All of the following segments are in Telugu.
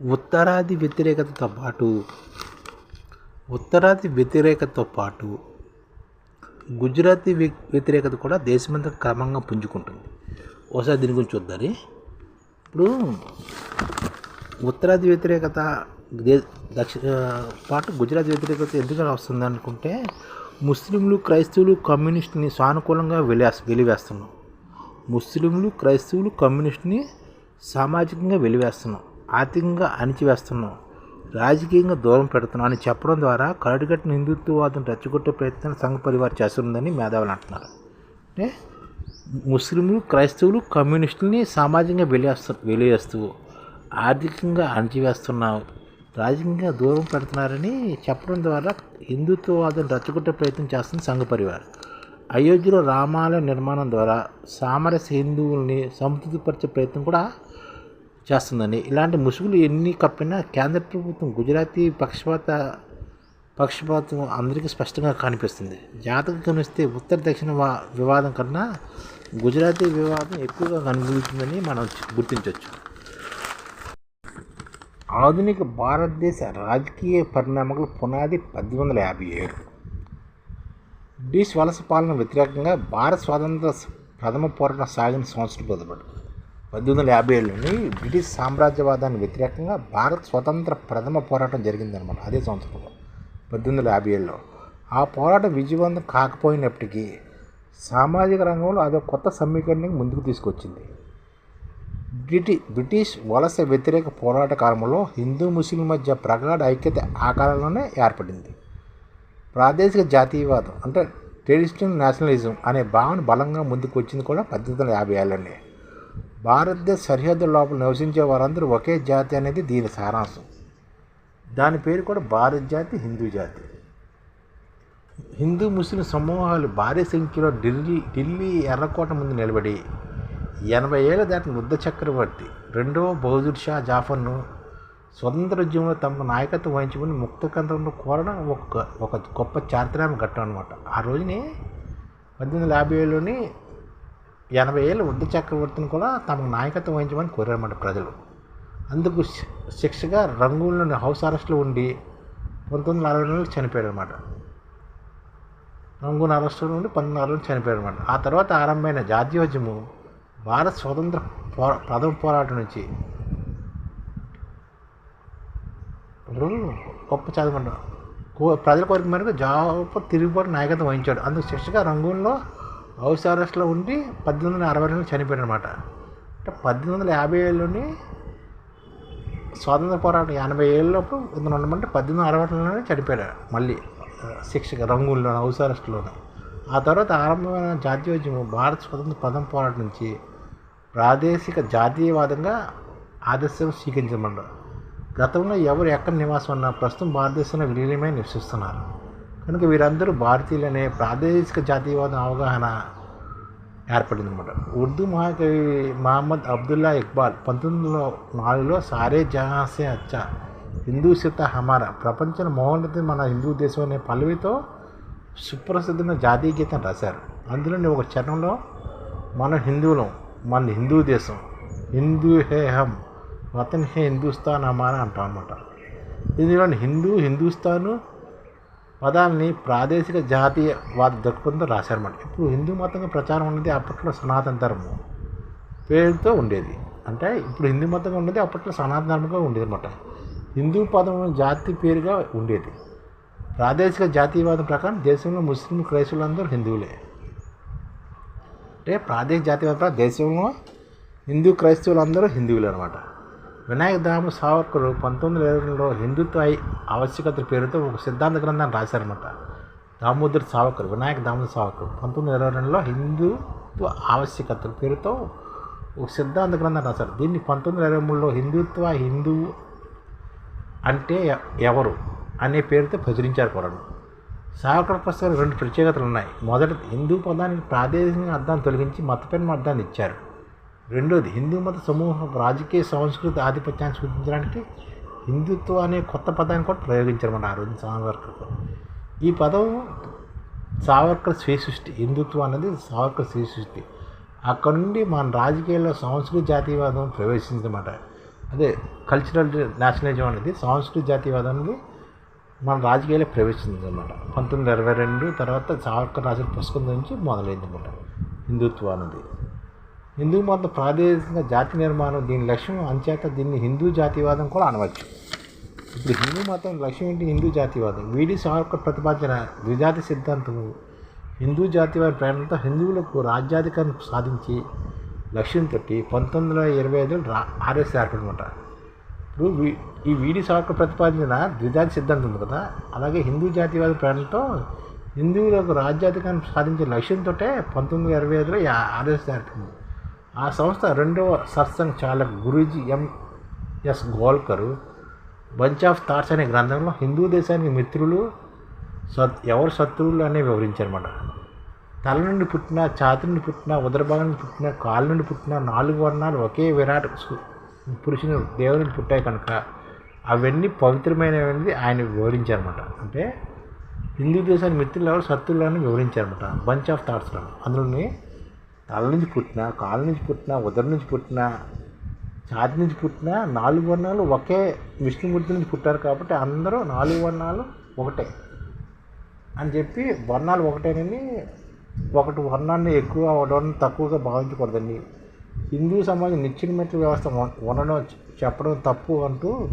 ఉత్తరాది వ్యతిరేకతతో పాటు ఉత్తరాది వ్యతిరేకతతో పాటు గుజరాతీ వ్యతిరేకత కూడా దేశమంతా క్రమంగా పుంజుకుంటుంది. ఒకసారి దీని గురించి చూద్దారి ఇప్పుడు ఉత్తరాది వ్యతిరేకత దే దక్షిణ పాటు గుజరాత్ వ్యతిరేకత ఎందుకు వస్తుంది అనుకుంటే ముస్లింలు క్రైస్తవులు కమ్యూనిస్ట్ని సానుకూలంగా వెలి వెలివేస్తున్నాం. ముస్లింలు క్రైస్తవులు కమ్యూనిస్ట్ని సామాజికంగా వెలివేస్తున్నాం. ఆర్థికంగా అణిచివేస్తున్నాం రాజకీయంగా దూరం పెడుతున్నాం అని చెప్పడం ద్వారా కరడుగట్టిన హిందుత్వవాదం రెచ్చగొట్టే ప్రయత్నం సంఘ పరివారం చేస్తుందని మేధావులు అంటున్నారు. అంటే ముస్లింలు క్రైస్తవులు కమ్యూనిస్టులని సామాజికంగా వెలివేస్తు వెలివేస్తూ ఆర్థికంగా అణచివేస్తున్నావు. రాజకీయంగా దూరం పెడుతున్నారని చెప్పడం ద్వారా హిందుత్వవాదం రెచ్చగొట్టే ప్రయత్నం చేస్తుంది సంఘ పరివారం. అయోధ్యలో రామాలయ నిర్మాణం ద్వారా సామరస్య హిందువుల్ని సంతృప్తిపరిచే ప్రయత్నం కూడా చేస్తుందని ఇలాంటి ముసుగులు ఎన్ని కప్పినా కేంద్ర ప్రభుత్వం గుజరాతీ పక్షపాత పక్షపాతం అందరికీ స్పష్టంగా కనిపిస్తుంది. జాతకం గమనిస్తే ఉత్తర దక్షిణ వా- వివాదం కన్నా గుజరాతీ వివాదం ఎక్కువగా కనిపిస్తుందని మనం గుర్తించవచ్చు ఆధునిక భారతదేశ రాజకీయ పరిణామకుల పునాది పద్దెనిమిది వందల యాభై ఏడు. బ్రిటిష్ వలస పాలన వ్యతిరేకంగా భారత స్వాతంత్ర ప్రథమ పోరాటం సాగిన సంవత్సరం మొదలుపడు పద్దెనిమిది వందల యాభై ఏడులోని బ్రిటిష్ సామ్రాజ్యవాదానికి వ్యతిరేకంగా భారత్ స్వతంత్ర ప్రథమ పోరాటం జరిగిందనమాట అదే సంవత్సరంలో పద్దెనిమిది వందల యాభై ఏడులో ఆ పోరాటం విజయవంతం కాకపోయినప్పటికీ సామాజిక రంగంలో అదొక కొత్త సమీకరణని ముందుకు తీసుకొచ్చింది. బ్రిటి బ్రిటిష్ వలస వ్యతిరేక పోరాట కాలంలో హిందూ ముస్లిం మధ్య ప్రగాఢ ఐక్యత ఆ కాలంలోనే ఏర్పడింది. ప్రాదేశిక జాతీయవాదం అంటే ట్రెడిషనల్ నేషనలిజం అనే భావన బలంగా ముందుకు వచ్చింది కూడా పద్దెనిమిది వందల యాభై ఏళ్ళనే భారతదేశ సరిహద్దు లోపల నివసించే వారందరూ ఒకే జాతి అనేది దీని సారాంశం. దాని పేరు కూడా భారత్ జాతి హిందూ జాతి. హిందూ ముస్లిం సమూహాలు భారీ సంఖ్యలో ఢిల్లీ ఢిల్లీ ఎర్రకోట ముందు నిలబడి ఎనభై ఏళ్ళ దాటిన వృద్ధ చక్రవర్తి రెండవ బహదూర్ షా జాఫర్ను స్వతంత్ర ఉద్యమంలో తమ నాయకత్వం వహించుకుని ముక్తకంత్రంలో కోరడం ఒక ఒక గొప్ప చారిత్రాత్మక ఘట్టం అనమాట ఆ రోజుని పద్దెనిమిది వందల యాభై ఏడులోని ఎనభై ఏళ్ళు వృద్ధ చక్రవర్తిని కూడా తమకు నాయకత్వం వహించమని కోరారన్నమాట ప్రజలు. అందుకు శి- శిక్షగా రంగూన్లోని హౌస్ అరెస్ట్లో ఉండి పంతొమ్మిది వందల అరవై నెలలు చనిపోయాడు అనమాట రంగూన్ అరెస్ట్లో ఉండి పంతొమ్మిది వందల అరవై చనిపోయాడు అనమాట ఆ తర్వాత ఆరంభమైన జాతీయోద్యమం భారత స్వతంత్ర పోరా ప్రథమ పోరాటం నుంచి గొప్ప చదవండి కో ప్రజల కోరిక మేరకు జాబ్ తిరుగుబాటు నాయకత్వం వహించాడు. అందుకు శిక్షగా రంగుల్లో హౌస్ అరెస్ట్లో ఉండి పద్దెనిమిది వందల అరవై రెండు చనిపోయాడు అనమాట అంటే పద్దెనిమిది వందల యాభై ఏళ్ళలోని స్వాతంత్ర పోరాటం ఎనభై ఏళ్ళప్పుడు ఇతను ఉండమంటే పద్దెనిమిది అరవై రెండులోనే చనిపోయాడు మళ్ళీ శిక్షక శిక్షగా రంగూన్లో హౌస్ అరెస్ట్లోనే ఆ తర్వాత ఆరంభమైన జాతీయోద్యమం భారత స్వతంత్ర ప్రథమ పోరాటం నుంచి ప్రాదేశిక జాతీయవాదంగా ఆదర్శం స్వీకరించమన్నారు గతంలో ఎవరు ఎక్కడ నివాసం ఉన్నా ప్రస్తుతం భారతదేశంలో విలీనమై నివసిస్తున్నారు. కనుక వీరందరూ భారతీయులనే ప్రాదేశిక జాతీయవాదం అవగాహన ఏర్పడింది అనమాట ఉర్దూ మహాకవి మహమ్మద్ అబ్దుల్లా ఇక్బాల్ పంతొమ్మిది వందల నాలుగులో సారే జహాసే అచ్చా హిందూ సిత హమారా ప్రపంచం మహోన్నతి మన హిందూ దేశం అనే పల్లవితో సుప్రసిద్ధమైన జాతీయ గీతం రాశారు. అందులోని ఒక చరణంలో మన హిందువులం మన హిందూ దేశం హిందూ హే హమ్ వతన్ హే హిందూస్థాన్ హమారా అంటాం అనమాట ఇందులోని హిందూ హిందూస్థాను పదాలని ప్రాదేశిక జాతీయవాద దృక్పథంతో రాశారన్నమాట ఇప్పుడు హిందూ మతంగా ప్రచారం ఉన్నది అప్పట్లో సనాతన ధర్మం పేరుతో ఉండేది. అంటే ఇప్పుడు హిందూ మతంగా ఉండేది అప్పట్లో సనాతన ధర్మంగా ఉండేది అనమాట హిందూ పదం జాతి పేరుగా ఉండేది. ప్రాదేశిక జాతీయవాదం ప్రకారం దేశంలో ముస్లిం క్రైస్తవులందరూ హిందువులే. అంటే ప్రాదేశిక జాతీయవాదం ప్రకారం దేశంలో హిందూ క్రైస్తవులందరూ హిందువులే అనమాట వినాయక దామ సావర్కర్ పంతొమ్మిది వందల ఇరవై రెండులో హిందుత్వ ఆవశ్యకత పేరుతో ఒక సిద్ధాంత గ్రంథాన్ని రాశారన్నమాట. దామోదర్ సావర్కర్ వినాయక దామోదర్ సావర్కర్ పంతొమ్మిది వందల ఇరవై రెండులో హిందుత్వ ఆవశ్యకత పేరుతో ఒక సిద్ధాంత గ్రంథం రాశారు. దీన్ని పంతొమ్మిది వందల ఇరవై మూడులో హిందుత్వ హిందూ అంటే ఎవరు అనే పేరుతో ప్రచురించారు కూడా సావర్కర్ పుస్తకాలు రెండు ప్రత్యేకతలు ఉన్నాయి. మొదటి హిందూ పదానికి ప్రాదేశిక అర్థాన్ని తొలగించి మతపరమైన అర్థాన్ని ఇచ్చారు. రెండోది హిందూ మత సమూహం రాజకీయ సంస్కృతి ఆధిపత్యాన్ని సూచించడానికి హిందుత్వం అనే కొత్త పదాన్ని కూడా ప్రయోగించారన్నమాట ఆ రోజు సావర్కర్ ఈ పదం సావర్కర్ స్వీ సృష్టి హిందుత్వం అనేది సావర్కర్ స్వీ సృష్టి. అక్కడ నుండి మన రాజకీయాల్లో సంస్కృతి జాతీయవాదం ప్రవేశించమాట అదే కల్చరల్ నేషనలిజం అనేది సాంస్కృతిక జాతీయవాదం అనేది మన రాజకీయాల్లో ప్రవేశించింది అనమాట పంతొమ్మిది ఇరవై రెండు తర్వాత సావర్కర్ రాసిన పుస్తకం నుంచి మొదలైంది అనమాట హిందుత్వం అనేది. హిందూ మతం ప్రాదేశిక జాతి నిర్మాణం దీని లక్ష్యం అంచేత దీన్ని హిందూ జాతీయవాదం కూడా అనవచ్చు. ఇప్పుడు హిందూ మతం లక్ష్యం ఏంటి? హిందూ జాతివాదం. వీడి సావర్కర్ ప్రతిపాదించిన ద్విజాతి సిద్ధాంతము. హిందూ జాతివాద ప్రేరణతో హిందువులకు రాజ్యాధికారం సాధించి లక్ష్యంతో పంతొమ్మిది వందల ఇరవై ఐదులో రా ఆర్ఎస్ ఏర్పడమాట ఇప్పుడు వీ- ఈ వీడి సావర్కర్ ప్రతిపాదించిన ద్విజాతి సిద్ధాంతం ఉంది కదా అలాగే హిందూ జాతీయవాద ప్రేరణతో హిందువులకు రాజ్యాధికారం సాధించే లక్ష్యంతో పంతొమ్మిది వందల ఇరవై ఐదులో ఆర్ఎస్ ఏర్పడింది. ఆ సంస్థ రెండవ సత్సంగ్ చాలక్ Guruji MS Golwalkar bunch of thoughts అనే గ్రంథంలో హిందూ దేశానికి మిత్రులు సత్ ఎవరు శత్రువులు అనే వివరించారన్నమాట. తల నుండి పుట్టిన ఛాతి నుండి పుట్టిన ఉదరభాగం నుండి పుట్టిన కాలు నుండి పుట్టిన నాలుగు వర్ణాలు ఒకే విరాట్ పురుషుని దేవుని పుట్టాయి కనుక అవన్నీ పవిత్రమైనవి ఆయన వివరించారన్నమాట. అంటే హిందూ దేశానికి మిత్రులు ఎవరు శత్రువులు అని వివరించారన్నమాట. బంచ్ ఆఫ్ థాట్స్లో అందులోని తల నుంచి పుట్టిన కాళ్ళ నుంచి పుట్టిన ఉదర నుంచి పుట్టిన ఛాతి నుంచి పుట్టిన నాలుగు వర్ణాలు ఒకే విష్ణుమూర్తి నుంచి పుట్టారు కాబట్టి అందరూ నాలుగు వర్ణాలు ఒకటే. అని చెప్పి వర్ణాలు ఒకటేనని ఒకటి వర్ణాన్ని ఎక్కువ ఒకటి తక్కువగా భావించకూడదండి. హిందూ సమాజం నిచ్చినమెట్ల వ్యవస్థ ఉండడం చెప్పడం తప్పు అంటూ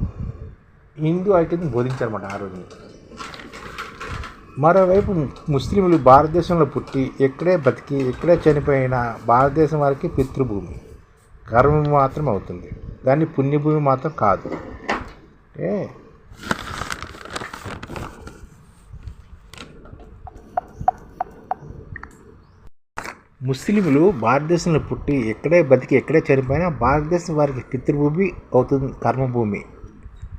హిందూ ఐక్యతను బోధించారన్నమాట ఆ రోజు. మరోవైపు ముస్లింలు భారతదేశంలో పుట్టి ఇక్కడే బతికి ఇక్కడే చనిపోయిన భారతదేశం వారికి పితృభూమి. కర్మ మాత్రం అవుతుంది. దాన్ని పుణ్యభూమి మాత్రం కాదు. ఏ? ముస్లింలు భారతదేశంలో పుట్టి ఎక్కడే బతికి ఎక్కడే చనిపోయినా భారతదేశం వారికి పితృభూమి అవుతుంది కర్మభూమి.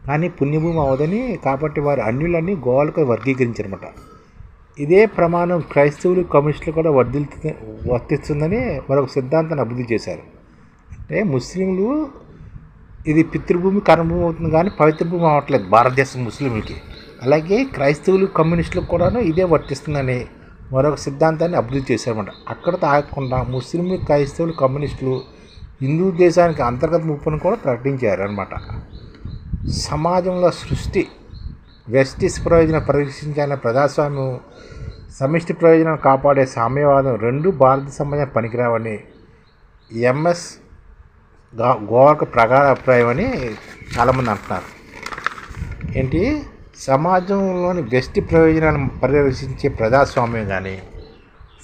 కానీ పుణ్యభూమి అవదని కాబట్టి వారు అన్యులన్నీ గోవాలకు వర్గీకరించారన్నమాట. ఇదే ప్రమాణం క్రైస్తవులు కమ్యూనిస్టులు కూడా వర్ధిల్తు వర్తిస్తుందని మరొక సిద్ధాంతాన్ని అభివృద్ధి చేశారు. అంటే ముస్లింలు ఇది పితృభూమి కర్మభూమి అవుతుంది కానీ పవిత్ర భూమి అవ్వట్లేదు భారతదేశం ముస్లింలకి. అలాగే క్రైస్తవులు కమ్యూనిస్టులకు కూడాను ఇదే వర్తిస్తుందని మరొక సిద్ధాంతాన్ని అభివృద్ధి చేశారన్నమాట. అక్కడ తాగకుండా ముస్లింలు క్రైస్తవులు కమ్యూనిస్టులు హిందూ దేశానికి అంతర్గత ముప్పును కూడా ప్రకటించారు అనమాట సమాజంలో సృష్టి వెస్టిస్ ప్రయోజనం పరీక్షించాలనే ప్రజాస్వామ్యం సమిష్టి ప్రయోజనం కాపాడే సామ్యవాదం రెండు భారత సమాజం పనికిరావని ఎంఎస్గా గోవాకు ప్రగాఢ అభిప్రాయం అని చాలామంది అంటున్నారు. ఏంటి? సమాజంలోని బెస్ట్ ప్రయోజనాన్ని పరిరక్షించే ప్రజాస్వామ్యం కానీ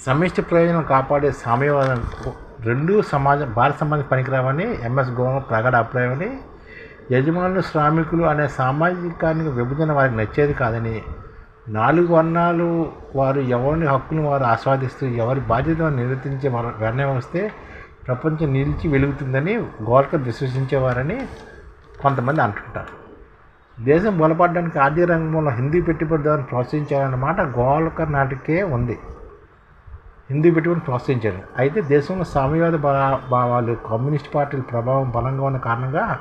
సమిష్టి ప్రయోజనం కాపాడే సామ్యవాదం రెండు సమాజం భారత సమాజం పనికిరావని ఎంఎస్ గోవా ప్రగాఢ అభిప్రాయం అని యజమానులు శ్రామికులు అనే సామాజికానికి విభజన వారికి నచ్చేది కాదని నాలుగు వర్ణాలు వారు ఎవరిని హక్కును వారు ఆస్వాదిస్తూ ఎవరి బాధ్యతను నిర్వర్తించే నిర్ణయం వస్తే ప్రపంచం నిలిచి వెలుగుతుందని గోల్కర్ విశ్వసించేవారని కొంతమంది అంటుంటారు. దేశం బలపడడానికి ఆర్థిక రంగంలో హిందీ పెట్టుబడిదారులను ప్రోత్సహించారన్నమాట గోల్కర్ నాటికే ఉంది. హిందీ పెట్టుబడిని ప్రోత్సహించారు. అయితే దేశంలో సామ్యవాద భావాలు కమ్యూనిస్ట్ పార్టీల ప్రభావం బలంగా ఉన్న కారణంగా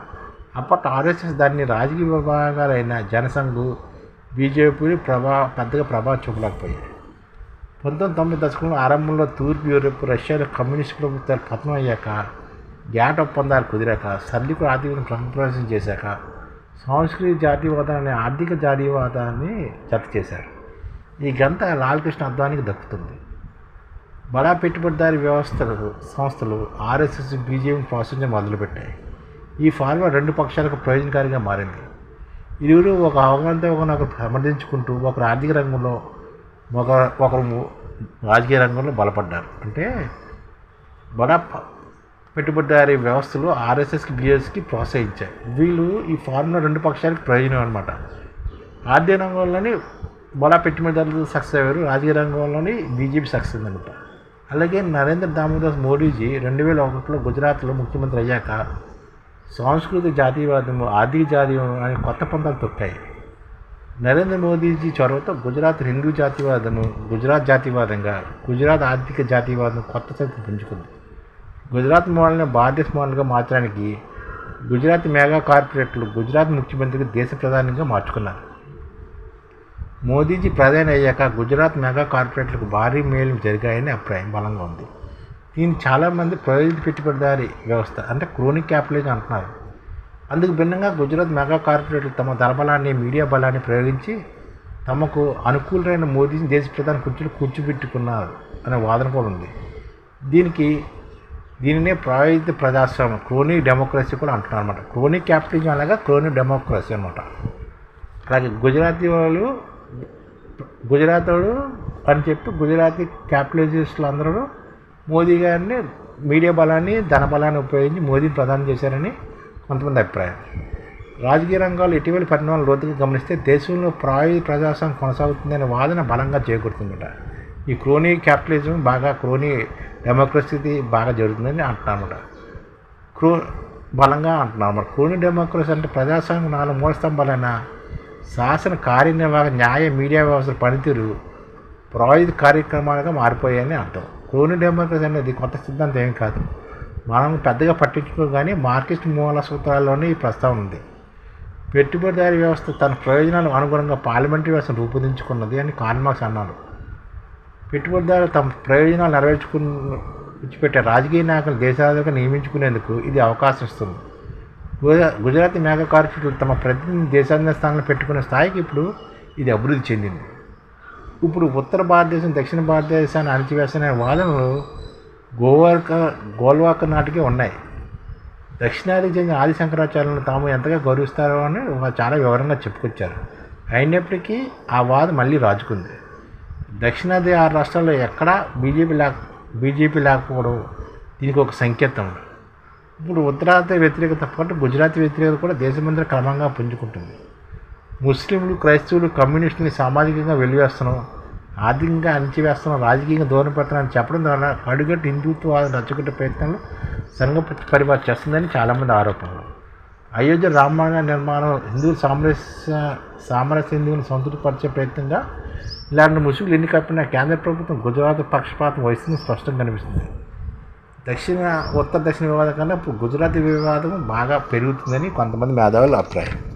అప్పట్లో ఆర్ఎస్ఎస్ దాన్ని రాజకీయ విభాగాలైన జనసంఘ్ బీజేపీని ప్రభా పెద్దగా ప్రభావం చూపలేకపోయాయి. పంతొమ్మిది తొంభై దశకంలో ఆరంభంలో తూర్పు యూరోప్ రష్యాలో కమ్యూనిస్ట్ ప్రభుత్వాలు పతనం అయ్యాక గ్యాట్ ఒప్పందాలు కుదిరాక సర్లికుడు ఆర్థిక ప్రవేశం చేశాక సాంస్కృతిక జాతీయవాదం అనే ఆర్థిక జాతీయవాదాన్ని జత చేశారు. ఈ గంత లాలకృష్ణ అద్వానికి దక్కుతుంది. బడా పెట్టుబడిదారి వ్యవస్థలు సంస్థలు ఆర్ఎస్ఎస్ బీజేపీని ప్రోత్సహించడం మొదలుపెట్టాయి. ఈ ఫార్ములా రెండు పక్షాలకు ప్రయోజనకారిగా మారింది. ఇరువురు ఒక అవగాహనతో ఒకరు సమర్థించుకుంటూ ఒకరు ఆర్థిక రంగంలో ఒక ఒకరు రాజకీయ రంగంలో బలపడ్డారు. అంటే బడా పెట్టుబడిదారీ వ్యవస్థలు ఆర్ఎస్ఎస్కి బిఎస్కి ప్రోత్సహించాయి. వీళ్ళు ఈ ఫార్ములా రెండు పక్షాలకు ప్రయోజనం అనమాట ఆర్థిక రంగంలోని బడా పెట్టుబడిదారులు సక్సెస్ అయ్యారు రాజకీయ రంగంలోని బీజేపీ సక్సెస్ అనమాట అలాగే నరేంద్ర దామోదాస్ మోడీజీ రెండు వేల ఒకటిలో గుజరాత్లో ముఖ్యమంత్రి అయ్యాక సాంస్కృతిక జాతీయవాదము ఆర్థిక జాతీయం అనే కొత్త పంతాలు తొక్కాయి. నరేంద్ర మోదీజీ చొరవతో గుజరాత్ హిందూ జాతీయవాదము గుజరాత్ జాతీయవాదంగా గుజరాత్ ఆర్థిక జాతీయవాదం కొత్త చరిత్ర పుంజుకుంది. గుజరాత్ మోడల్ని భారతదేశ మోడల్గా మార్చడానికి గుజరాత్ మెగా కార్పొరేట్లు గుజరాత్ ముఖ్యమంత్రికి దేశ ప్రధానిగా మార్చుకున్నారు. మోదీజీ ప్రధాని అయ్యాక గుజరాత్ మెగా కార్పొరేట్లకు భారీ మేలు జరిగాయని అభిప్రాయం బలంగా ఉంది. దీన్ని చాలామంది ప్రయోజన పెట్టుబడిదారి వ్యవస్థ అంటే క్రోనిక్ క్యాపిటలిజం అంటున్నారు. అందుకు భిన్నంగా గుజరాత్ మెగా కార్పొరేట్లు తమ ధర్మలాన్ని మీడియా బలాన్ని ప్రయోగించి తమకు అనుకూలమైన మోదీని దేశ ప్రధాని కుర్చీలు కూర్చోబెట్టుకున్నారు అనే వాదన కూడా ఉంది. దీనికి దీనినే ప్రాయోజిత ప్రజాస్వామ్యం క్రోనీ డెమోక్రసీ కూడా అంటున్నారు అనమాట క్రోనీ క్యాపిటలిజం అనగా క్రోనీ డెమోక్రసీ అనమాట అలాగే గుజరాతీ వాళ్ళు గుజరాత్ వాళ్ళు అని చెప్పి గుజరాతీ క్యాపిటలిస్టులు అందరూ మోదీ గారిని మీడియా బలాన్ని ధన బలాన్ని ఉపయోగించి మోదీని ప్రధానం చేశారని కొంతమంది అభిప్రాయం. రాజకీయ రంగాలు ఇటీవల పరిణామాలు లోతుగా గమనిస్తే దేశంలో ప్రాయోజిక ప్రజాస్వామ్యం కొనసాగుతుందనే వాదన బలంగా చేకూరుతుందట. ఈ క్రోనీ క్యాపిటలిజం బాగా క్రోనీ డెమోక్రసీ బాగా జరుగుతుందని అంటున్నామట క్రో బలంగా అంటున్నారు క్రోనీ డెమోక్రసీ అంటే ప్రజాస్వామ్యం నాలుగు మూల స్తంభాలైన శాసన కార్యనిర్వాహక న్యాయ మీడియా వ్యవస్థ పనితీరు ప్రాయుధ కార్యక్రమాలుగా మారిపోయాయని అర్థం. క్రోనీ డెమోక్రసీ అనేది కొత్త సిద్ధాంతం ఏం కాదు. మనం పెద్దగా పట్టించుకోగానే మార్కెట్ మూల సూత్రాల్లోనే ఈ ప్రస్తావన ఉంది. పెట్టుబడిదారీ వ్యవస్థ తన ప్రయోజనాలకు అనుగుణంగా పార్లమెంటరీ వ్యవస్థను రూపొందించుకున్నది అని కార్మాక్స్ అన్నారు. పెట్టుబడిదారులు తమ ప్రయోజనాలు నెరవేర్చుకు విడిచిపెట్టే రాజకీయ నాయకులు దేశాలుగా నియమించుకునేందుకు ఇది అవకాశం ఇస్తుంది. గుజరాతీ మేఘ కార్పొరేట్లు తమ ప్రతినిధి దేశాంతర స్థానంలో పెట్టుకునే స్థాయికి ఇప్పుడు ఇది అభివృద్ధి చెందింది. ఇప్పుడు ఉత్తర భారతదేశం దక్షిణ భారతదేశాన్ని అణచివేసిన వాదనలు గోవార్క గోల్వాక నాటికే ఉన్నాయి. దక్షిణాదికి చెందిన ఆది శంకరాచార్యులను తాము ఎంతగా గౌరవిస్తారో అని చాలా వివరంగా చెప్పుకొచ్చారు. అయినప్పటికీ ఆ వాదం మళ్ళీ రాజుకుంది. దక్షిణాది ఆరు రాష్ట్రాల్లో ఎక్కడా బీజేపీ లేక బీజేపీ లేకపోవడం దీనికి ఒక సంకేతం. ఇప్పుడు ఉత్తరాది వ్యతిరేకత పాటు గుజరాత్ వ్యతిరేకత కూడా దేశమంతా క్రమంగా పుంజుకుంటుంది. ముస్లింలు క్రైస్తవులు కమ్యూనిస్టుని సామాజికంగా వెలివేస్తున్నాం. ఆర్థికంగా అణచివేస్తున్న రాజకీయంగా దూరం పెడుతున్నాం చెప్పడం ద్వారా కడుగట్టు హిందుత్వాన్ని రచ్చగొట్టే ప్రయత్నాలు సంఘ పరివారం చేస్తుందని చాలామంది ఆరోపణలు. అయోధ్య రామాయణ నిర్మాణం హిందూ సామరస్య సామరస్య హిందువుని సంతృప్తిపరిచే ప్రయత్నంగా ఇలాంటి ముసుగులు ఎన్ని కప్పిన కేంద్ర ప్రభుత్వం గుజరాత్ పక్షపాతం వహిస్తుందని స్పష్టంగా కనిపిస్తుంది. దక్షిణ ఉత్తర దక్షిణ వివాదం కన్నా ఇప్పుడు గుజరాతీ వివాదం బాగా పెరుగుతుందని కొంతమంది మేధావుల అభిప్రాయం.